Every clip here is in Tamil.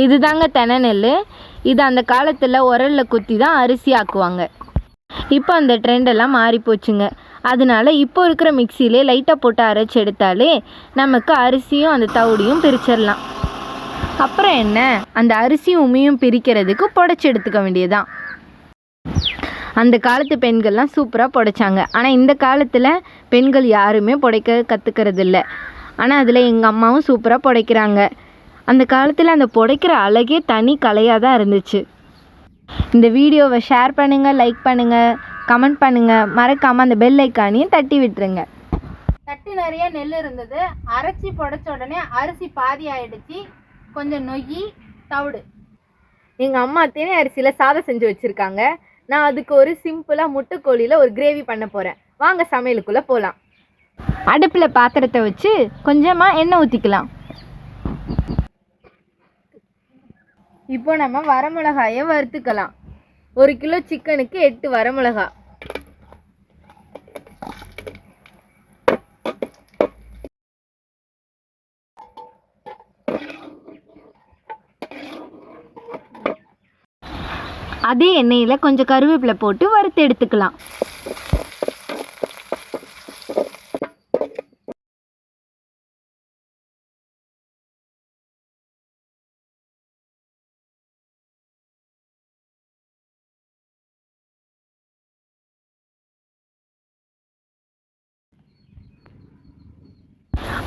இதுதாங்க தெனை நெல் இது அந்த காலத்தில் உரலில் குத்தி தான் அரிசி ஆக்குவாங்க. இப்போ அந்த ட்ரெண்டெல்லாம் மாறி போச்சுங்க அதனால இப்போ இருக்கிற மிக்சியிலே லைட்டாக போட்டு அரைச்சி எடுத்தாலே நமக்கு அரிசியும் அந்த தவிடியும் பிரிச்சிடலாம் அப்புறம் என்ன? அந்த அரிசியும் உமியும் பிரிக்கிறதுக்கு புடச்சி எடுத்துக்க வேண்டியதுதான். அந்த காலத்து பெண்கள்லாம் சூப்பராக புடைச்சாங்க. ஆனால் இந்த காலத்தில் பெண்கள் யாருமே புடைக்க கற்றுக்கிறது இல்லை ஆனால் அதில் எங்கள் அம்மாவும் சூப்பராக புடைக்கிறாங்க. அந்த காலத்தில் அந்த புடைக்கிற அழகே தனி கலையாக தான் இருந்துச்சு. இந்த வீடியோவை ஷேர் பண்ணுங்கள் லைக் பண்ணுங்கள் கமெண்ட் பண்ணுங்கள் மறக்காமல் அந்த பெல் ஐக்கானையும் தட்டி விட்டுருங்க. தட்டு நிறைய நெல் இருந்தது. அரைச்சி புடைச்ச உடனே அரிசி பாதி ஆயிடுச்சு. கொஞ்சம் நொய் தவிடு. எங்கள் அம்மா தினை அரிசியில் சாதம் செஞ்சு வச்சுருக்காங்க. நான் அதுக்கு ஒரு சிம்பிளாக முட்டைக்கோழியில் ஒரு கிரேவி பண்ண போகிறேன் வாங்க சமையலுக்குள்ளே போகலாம் அடுப்பில் பாத்திரத்தை வச்சு கொஞ்சமாக எண்ணெய் ஊற்றிக்கலாம் இப்போ நம்ம வரமிளகாயை வறுத்துக்கலாம். ஒரு கிலோ சிக்கனுக்கு எட்டு வரமிளகா. அதே எண்ணெயில் கொஞ்சம் கருவேப்பிலை போட்டு வறுத்து எடுத்துக்கலாம்.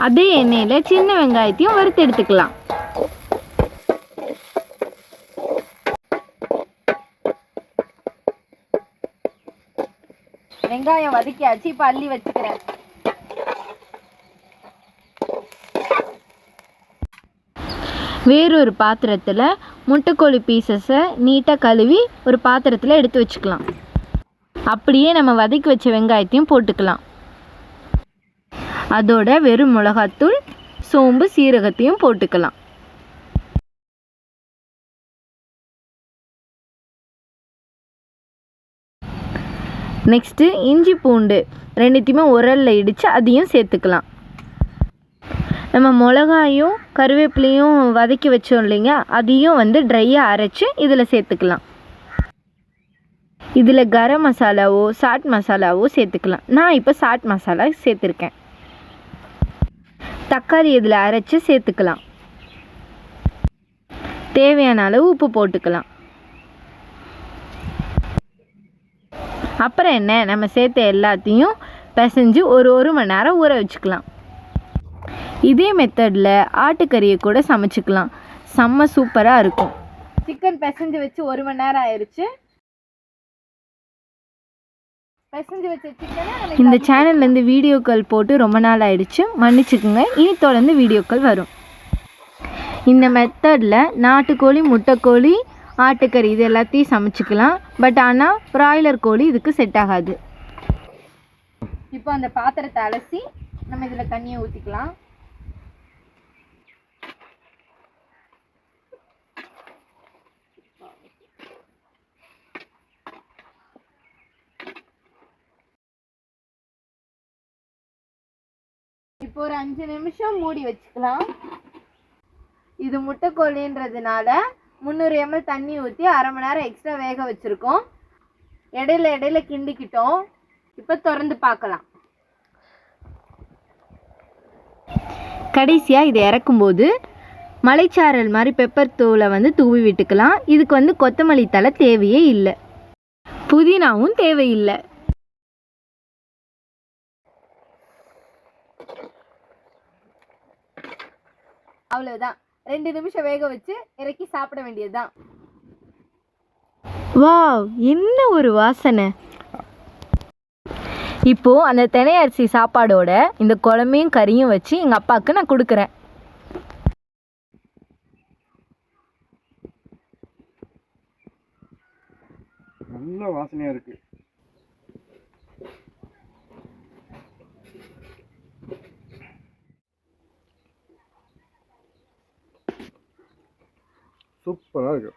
அதே எண்ணெயில் சின்ன வெங்காயத்தையும் வறுத்து எடுத்துக்கலாம். வெங்காயம் வதக்கியாச்சு இப்போ அள்ளி வச்சுக்கிறேன். வேறொரு பாத்திரத்தில் முட்டைக்கோழி பீசஸை நீட்டாக கழுவி ஒரு பாத்திரத்தில் எடுத்து வச்சுக்கலாம். அப்படியே நம்ம வதக்கி வச்ச வெங்காயத்தையும் போட்டுக்கலாம். அதோட வெறும் மிளகாத்தூள் சோம்பு சீரகத்தையும் போட்டுக்கலாம். நெக்ஸ்ட்டு இஞ்சி பூண்டு ரெண்டுத்தையுமே உரலில் இடித்து அதையும் சேர்த்துக்கலாம். நம்ம மிளகாயும் கருவேப்பிலையும் வதக்கி வச்சோம் இல்லைங்க அதையும் வந்து ட்ரையாக அரைச்சி இதில் சேர்த்துக்கலாம். இதில் கரம் மசாலாவோ சாட் மசாலாவோ சேர்த்துக்கலாம். நான் இப்போ சாட் மசாலா சேர்த்துருக்கேன். தக்காளி இதில் அரைச்சி சேர்த்துக்கலாம். தேவையான அளவு உப்பு போட்டுக்கலாம். அப்புறம் என்ன? நம்ம சேர்த்த எல்லாத்தையும் பிசைஞ்சு ஒரு ஒரு மணி நேரம் ஊற வச்சுக்கலாம். இதே மெத்தடில் ஆட்டுக்கறியை கூட சமைச்சிக்கலாம். செம்ம சூப்பராக இருக்கும். சிக்கன் பிசைஞ்சு வச்சு ஒரு மணி நேரம் ஆயிடுச்சு இந்த சேனல்லேருந்து வீடியோக்கள் போட்டு ரொம்ப நாள் ஆயிடுச்சு. மன்னிச்சுக்குங்க. இனி தொடர்ந்து வீடியோக்கள் வரும். இந்த மெத்தடில் நாட்டுக்கோழி முட்டைக்கோழி ஆட்டுக்கறி இது எல்லாத்தையும் சமைச்சிக்கலாம். பட் ஆனால் ப்ராய்லர் கோழி இதுக்கு செட் ஆகாது. இப்போ அந்த பாத்திரத்தை அலசி நம்ம இதில் தண்ணியை ஊற்றிக்கலாம் இப்போ ஒரு அஞ்சு நிமிஷம் மூடி வச்சுக்கலாம். இது முட்டைக்கோழின்றதுனால முந்நூறு எம்எல் தண்ணி ஊற்றி அரை மணி நேரம் எக்ஸ்ட்ரா வேக வச்சுருக்கோம். இடையில இடையில கிண்டிக்கிட்டோம். இப்போ திறந்து பார்க்கலாம். கடைசியாக இதை இறக்கும்போது மலைச்சாரல் மாதிரி பெப்பர் தூளை வந்து தூவி விட்டுக்கலாம். இதுக்கு வந்து கொத்தமல்லி தலை தேவையே இல்லை. புதினாவும் தேவையில்லை. அவ்வளோதான் ரெண்டு நிமிஷம் வேக வச்சு இறக்கி சாப்பிட வேண்டியதுதான். வாவ் என்ன ஒரு வாசனை. இப்போ அந்த தினை அரிசி சாப்பாடோட இந்த குழம்பையும் கறியும் வச்சு எங்கள் அப்பாவுக்கு நான் கொடுக்குறேன். நல்ல வாசனையா இருக்கு. super legal